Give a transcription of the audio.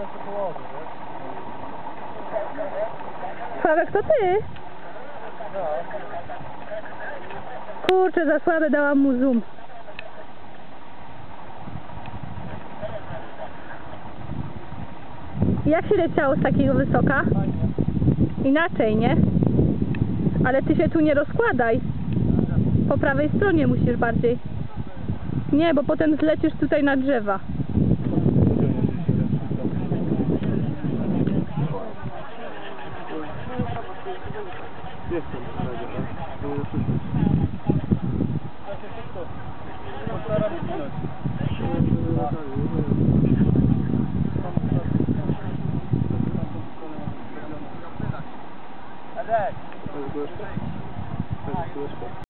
między połowy. Sławek, to ty? No. Kurczę, za słabe dałam mu zoom. Jak się leciało z takiego wysoka? Inaczej, nie? Ale ty się tu nie rozkładaj. Po prawej stronie musisz bardziej. Nie, bo potem zlecisz tutaj na drzewa. Jestem na razie, tak? Były słyszeć. Edek! To jest